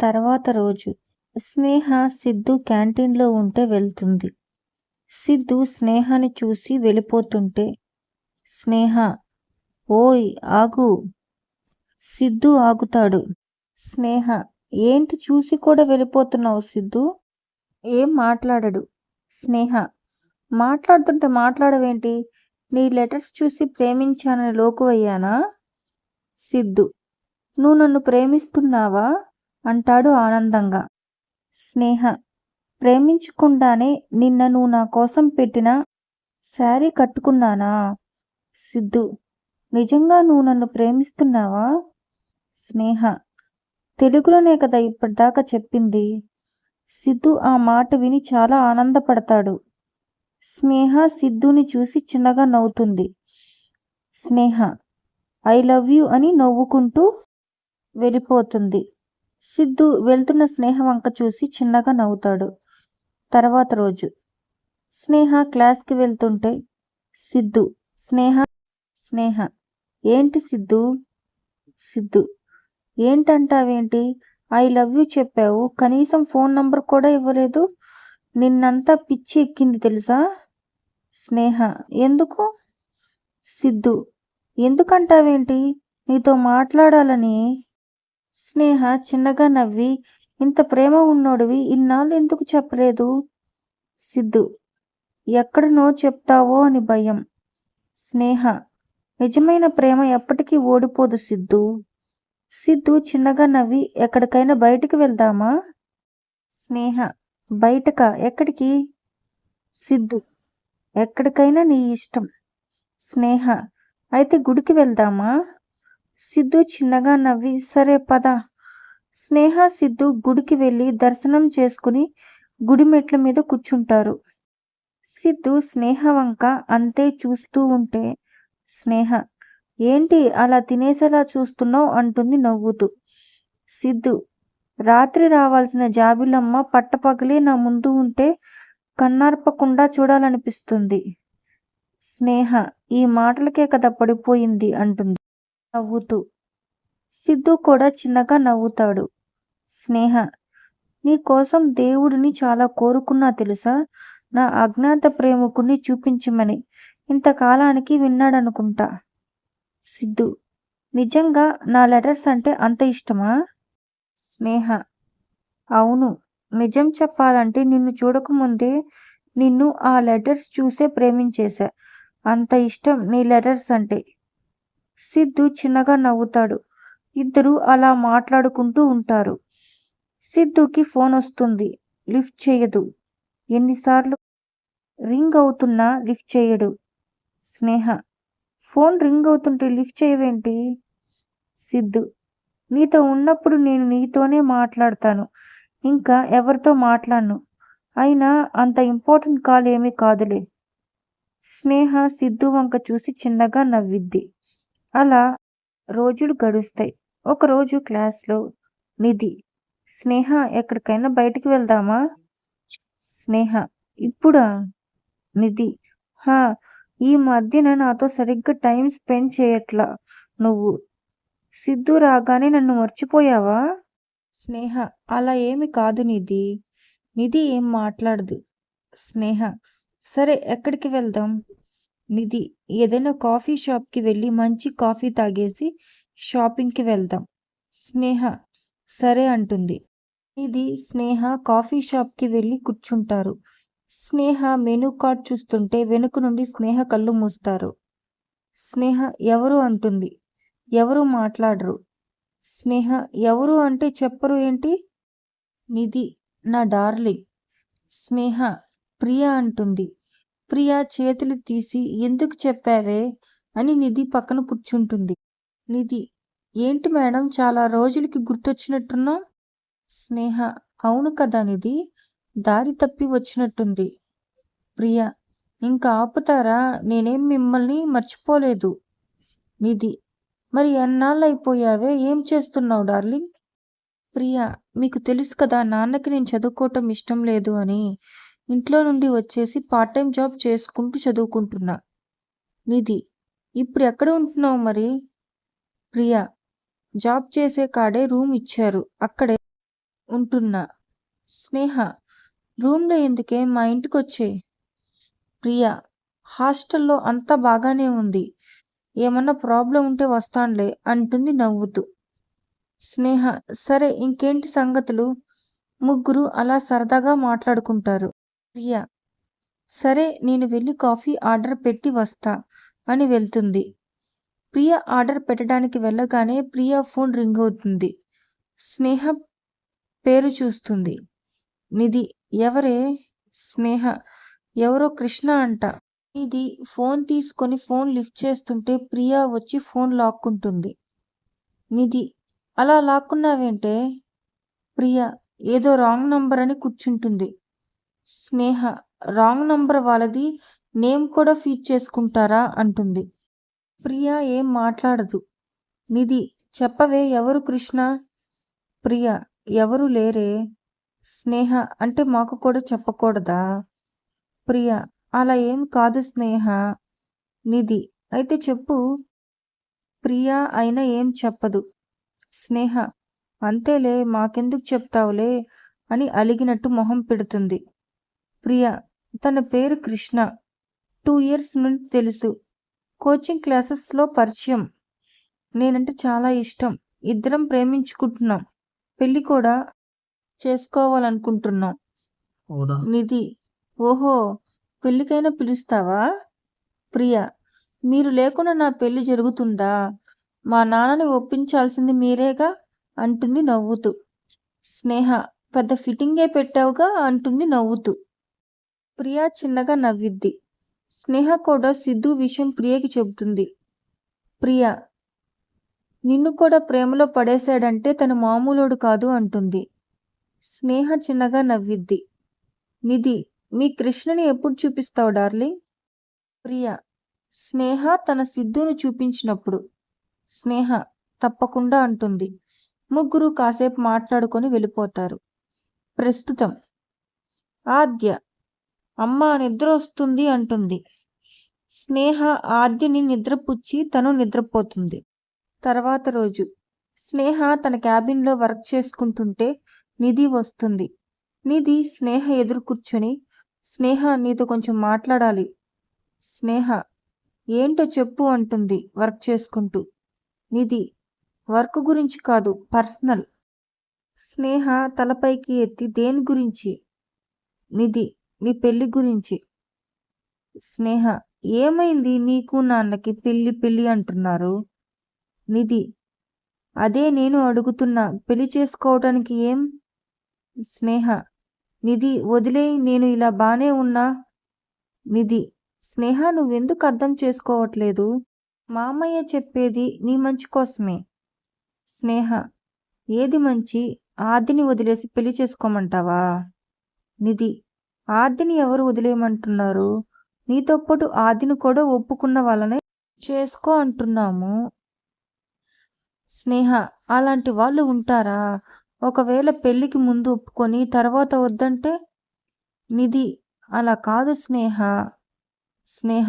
తర్వాత రోజు స్నేహ సిద్ధు క్యాంటీన్లో ఉంటే వెళ్తుంది. సిద్ధు స్నేహని చూసి వెళ్ళిపోతుంటే స్నేహ ఓయ్ ఆగు. సిద్ధు ఆగుతాడు. స్నేహ ఏంటి చూసి కూడా వెళ్ళిపోతున్నావు సిద్ధు? ఏం మాట్లాడడు. స్నేహ మాట్లాడుతుంటే మాట్లాడవేంటి? నీ లెటర్స్ చూసి ప్రేమించానని లోకువయ్యానా? సిద్ధు నువ్వు నన్ను ప్రేమిస్తున్నావా? అంటాడు ఆనందంగా. స్నేహ ప్రేమించకుండానే నిన్న నువ్వు నా కోసం పెట్టిన శారీ కట్టుకున్నానా? సిద్ధు నిజంగా నువ్వు నన్ను ప్రేమిస్తున్నావా? స్నేహ తెలుగులోనే కదా ఇప్పటిదాకా చెప్పింది. సిద్ధు ఆ మాట విని చాలా ఆనందపడతాడు. స్నేహ సిద్ధుని చూసి చిన్నగా నవ్వుతుంది. స్నేహ ఐ లవ్ యూ అని నవ్వుకుంటూ వెళ్ళిపోతుంది. సిద్ధు వెళ్తున్న స్నేహ వంక చూసి చిన్నగా నవ్వుతాడు. తర్వాత రోజు. స్నేహ క్లాస్కి వెళ్తుంటే సిద్ధు స్నేహ స్నేహ. ఏంటి సిద్ధు? సిద్ధు. ఏంటంటావేంటి? ఐ లవ్ యూ చెప్పావు కనీసం ఫోన్ నంబర్ కూడా ఇవ్వలేదు. నిన్నంతా పిచ్చి ఎక్కింది తెలుసా? స్నేహ. ఎందుకు? సిద్ధు. ఎందుకంటావేంటి? నీతో మాట్లాడాలని స్నేహ చిన్నగా నవ్వి ఇంత ప్రేమ ఉన్నోడివి ఇన్నాళ్ళు ఎందుకు చెప్పలేదు? సిద్ధు ఎక్కడనో చెప్తావో అని భయం. స్నేహ నిజమైన ప్రేమ ఎప్పటికీ ఓడిపోదు సిద్ధు. సిద్ధు చిన్నగా నవ్వి ఎక్కడికైనా బయటికి వెళ్దామా? స్నేహ బయటక? ఎక్కడికి? సిద్ధు ఎక్కడికైనా నీ ఇష్టం. స్నేహ అయితే గుడికి వెళ్దామా? సిద్ధు చిన్నగా నవ్వి సరే పద. స్నేహ సిద్ధు గుడికి వెళ్ళి దర్శనం చేసుకుని గుడి మెట్ల మీద కూర్చుంటారు. సిద్ధు స్నేహ వంక అంతే చూస్తూ ఉంటే స్నేహ ఏంటి అలా తినేసేలా చూస్తున్నావు? అంటుంది నవ్వుతూ. సిద్ధు రాత్రి రావాల్సిన జాబిలమ్మ పట్టపగలే నా ముందు ఉంటే కన్నార్పకుండా చూడాలనిపిస్తుంది. స్నేహ ఈ మాటలకే కదా పడిపోయింది అంటుంది. నవ్వుతూ. సిద్ధు కూడా చిన్నగా నవ్వుతాడు. స్నేహ నీ కోసం దేవుడిని చాలా కోరుకున్నా తెలుసా? నా అజ్ఞాత ప్రేమకుని చూపించమని. ఇంతకాలానికి విన్నాడనుకుంటా. సిద్ధు నిజంగా నా లెటర్స్ అంటే అంత ఇష్టమా? స్నేహ అవును నిజం చెప్పాలంటే నిన్ను చూడకముందే నిన్ను ఆ లెటర్స్ చూసే ప్రేమించేశా. అంత ఇష్టం నీ లెటర్స్ అంటే. సిద్ధు చిన్నగా నవ్వుతాడు. ఇద్దరు అలా మాట్లాడుకుంటూ ఉంటారు. సిద్ధుకి ఫోన్ వస్తుంది. లిఫ్ట్ చేయదు. ఎన్నిసార్లు రింగ్ అవుతున్నా లిఫ్ట్ చేయడు. స్నేహ ఫోన్ రింగ్ అవుతుంటే లిఫ్ట్ చేయవేంటి? సిద్ధు నీతో ఉన్నప్పుడు నేను నీతోనే మాట్లాడతాను. ఇంకా ఎవరితో మాట్లాడను? అయినా అంత ఇంపార్టెంట్ కాల్ ఏమీ కాదులే. స్నేహ సిద్ధు వంక చూసి చిన్నగా నవ్విద్ది. అలా రోజులు గడుస్తాయి. ఒకరోజు క్లాస్లో నిధి స్నేహ ఎక్కడికైనా బయటికి వెళ్దామా? స్నేహ ఇప్పుడా? నిధి హా ఈ మధ్యన నాతో సరిగ్గా టైం స్పెండ్ చేయట్లా. నువ్వు సిద్ధు రాగానే నన్ను మర్చిపోయావా? స్నేహ అలా ఏమి కాదు నిధి. నిధి ఏం మాట్లాడదు. స్నేహ సరే ఎక్కడికి వెళ్దాం? నిధి ఏదైనా కాఫీ షాప్కి వెళ్ళి మంచి కాఫీ తాగేసి షాపింగ్కి వెళ్దాం. స్నేహ సరే అంటుంది. ఇది స్నేహ కాఫీ షాప్కి వెళ్ళి కూర్చుంటారు. స్నేహ మెనూ కార్డ్ చూస్తుంటే వెనుక నుండి స్నేహ కళ్ళు మూస్తారు. స్నేహ ఎవరు అంటుంది. ఎవరు మాట్లాడరు. స్నేహ ఎవరు అంటే చెప్పరు ఏంటి? నిధి నా డార్లింగ్. స్నేహ ప్రియ అంటుంది. ప్రియా చేతులు తీసి ఎందుకు చెప్పావే? అని నిధి పక్కన కూర్చుంటుంది. నిధి ఏంటి మేడం చాలా రోజులకి గుర్తొచ్చినట్టున్నావు? స్నేహ అవును కదా నిధి దారి తప్పి వచ్చినట్టుంది. ప్రియా ఇంకా ఆపుతారా? నేనేం మిమ్మల్ని మర్చిపోలేదు. నిధి మరి ఎన్నాళ్ళు అయిపోయావే ఏం చేస్తున్నావు డార్లింగ్? ప్రియా మీకు తెలుసు కదా నాన్నకి నేను చదువుకోవటం ఇష్టం లేదు అని. ఇంట్లో నుండి వచ్చేసి పార్ట్ టైం జాబ్ చేసుకుంటూ చదువుకుంటున్నా. నిధి ఇప్పుడు ఎక్కడ ఉంటున్నావు మరి? ప్రియా జాబ్ చేసే కాడే రూమ్ ఇచ్చారు. అక్కడే ఉంటున్నా. స్నేహ రూమ్లో ఎందుకే? మా ఇంటికొచ్చే. ప్రియా హాస్టల్లో అంతా బాగానే ఉంది. ఏమన్నా ప్రాబ్లం ఉంటే వస్తానులే అంటుంది నవ్వుతూ. స్నేహ సరే ఇంకేంటి సంగతులు? ముగ్గురు అలా సరదాగా మాట్లాడుకుంటారు. ప్రియా. సరే నేను వెళ్ళి కాఫీ ఆర్డర్ పెట్టి వస్తా అని వెళ్తుంది. ప్రియ ఆర్డర్ పెట్టడానికి వెళ్ళగానే ప్రియ ఫోన్ రింగ్ అవుతుంది. స్నేహ పేరు చూస్తుంది. నిధి ఎవరే? స్నేహ ఎవరో కృష్ణ అంట. ఇది ఫోన్ తీసుకొని ఫోన్ లిఫ్ట్ చేస్తుంటే ప్రియా వచ్చి ఫోన్ లాక్కుంటుంది. నిధి అలా లాక్కున్నావేంటే? ప్రియ ఏదో రాంగ్ నంబర్ అని కూర్చుంటుంది. స్నేహ రాంగ్ నంబర్ వాళ్ళది నేమ్ కూడా ఫీడ్ చేసుకుంటారా? అంటుంది. ప్రియా ఏం మాట్లాడదు. నిధి చెప్పవే ఎవరు కృష్ణ? ప్రియ ఎవరు లేరే? స్నేహ అంటే మాకు కూడా చెప్పకూడదా? ప్రియ అలా ఏం కాదు స్నేహ. నిధి అయితే చెప్పు. ప్రియా అయినా ఏం చెప్పదు. స్నేహ అంతేలే మాకెందుకు చెప్తావులే? అని అలిగినట్టు మొహం పెడుతుంది. ప్రియ. తన పేరు కృష్ణ. టూ ఇయర్స్ నుండి తెలుసు. కోచింగ్ క్లాసెస్లో పరిచయం. నేనంటే చాలా ఇష్టం. ఇద్దరం ప్రేమించుకుంటున్నాం. పెళ్ళి కూడా చేసుకోవాలనుకుంటున్నాం. నిధి. ఓహో! పెళ్ళికైనా పిలుస్తావా? ప్రియ. మీరు లేకుండా నా పెళ్ళి జరుగుతుందా? మా నాన్నని ఒప్పించాల్సింది మీరేగా? అంటుంది నవ్వుతూ. స్నేహ. పెద్ద ఫిట్టింగే పెట్టావుగా? అంటుంది నవ్వుతూ. ప్రియా చిన్నగా నవ్విద్ది. స్నేహ కూడా సిద్ధు విషయం ప్రియకి చెబుతుంది. ప్రియ నిన్ను కూడా ప్రేమలో పడేశాడంటే తను మామూలోడు కాదు అంటుంది. స్నేహ చిన్నగా నవ్విద్ది. నిధి మీ కృష్ణని ఎప్పుడు చూపిస్తావు డార్లింగ్? ప్రియ స్నేహ తన సిద్ధును చూపించినప్పుడు. స్నేహ తప్పకుండా అంటుంది. ముగ్గురు కాసేపు మాట్లాడుకొని వెళ్ళిపోతారు. ప్రస్తుతం. ఆద్య అమ్మ నిద్ర వస్తుంది అంటుంది. స్నేహ ఆద్యని నిద్రపుచ్చి తను నిద్రపోతుంది. తర్వాత రోజు. స్నేహ తన క్యాబిన్లో వర్క్ చేసుకుంటుంటే నిధి వస్తుంది. నిధి స్నేహ ఎదురు కూర్చొని స్నేహ నీతో కొంచెం మాట్లాడాలి. స్నేహ ఏంటో చెప్పు అంటుంది వర్క్ చేసుకుంటూ. నిధి వర్క్ గురించి కాదు పర్సనల్. స్నేహ తలపైకి ఎత్తి దేని గురించి? నిధి నీ పెళ్ళి గురించి. స్నేహ ఏమైంది నీకు నాన్నకి పెళ్ళి పెళ్ళి అంటున్నారు? నిధి అదే నేను అడుగుతున్నా పెళ్ళి చేసుకోవటానికి ఏం? స్నేహ నిధి వదిలే నేను ఇలా బానే ఉన్నా? నిధి స్నేహ నువ్వెందుకు అర్థం చేసుకోవట్లేదు? మామయ్య చెప్పేది నీ మంచి కోసమే. స్నేహ ఏది మంచి? ఆదిని వదిలేసి పెళ్ళి చేసుకోమంటావా? నిధి ఆదిని ఎవరు వదిలేయమంటున్నారు? నీతో పాటు ఆదిని కూడా ఒప్పుకున్న వాళ్ళనే చేసుకో అంటున్నాము. స్నేహ అలాంటి వాళ్ళు ఉంటారా? ఒకవేళ పెళ్ళికి ముందు ఒప్పుకొని తర్వాత వద్దంటే నిధి అలా కాదు స్నేహ. స్నేహ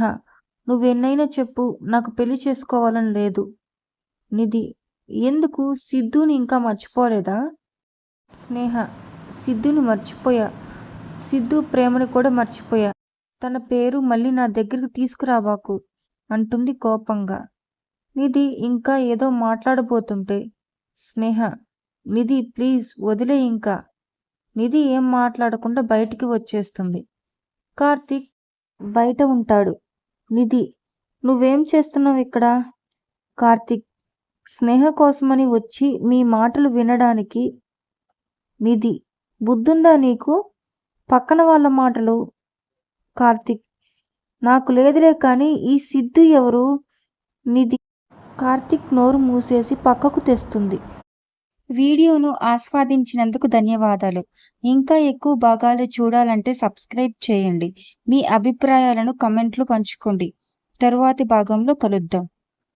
నువ్వెన్నైనా చెప్పు నాకు పెళ్ళి చేసుకోవాలని లేదు. నిధి ఎందుకు? సిద్ధుని ఇంకా మర్చిపోలేదా? స్నేహ సిద్ధుని మర్చిపోయా. సిద్ధు ప్రేమని కూడా మర్చిపోయా. తన పేరు మళ్ళీ నా దగ్గరికి తీసుకురాబాకు అంటుంది కోపంగా. నిధి ఇంకా ఏదో మాట్లాడబోతుంటే స్నేహ నిధి ప్లీజ్ వదిలే ఇంకా. నిధి ఏం మాట్లాడకుండా బయటికి వచ్చేస్తుంది. కార్తీక్ బయట ఉంటాడు. నిధి నువ్వేం చేస్తున్నావు ఇక్కడ? కార్తీక్ స్నేహ కోసమని వచ్చి మీ మాటలు వినడానికి నిధి బుద్ధుందా నీకు? పక్కన వాళ్ళ మాటలు కార్తిక్. నాకు లేదులే కానీ ఈ సిద్ధు ఎవరు? నిధి. కార్తీక్ నోరు మూసేసి పక్కకు తెస్తుంది. వీడియోను ఆస్వాదించినందుకు ధన్యవాదాలు. ఇంకా ఎక్కువ భాగాలు చూడాలంటే సబ్స్క్రైబ్ చేయండి. మీ అభిప్రాయాలను కమెంట్లు పంచుకోండి. తరువాతి భాగంలో కలుద్దాం.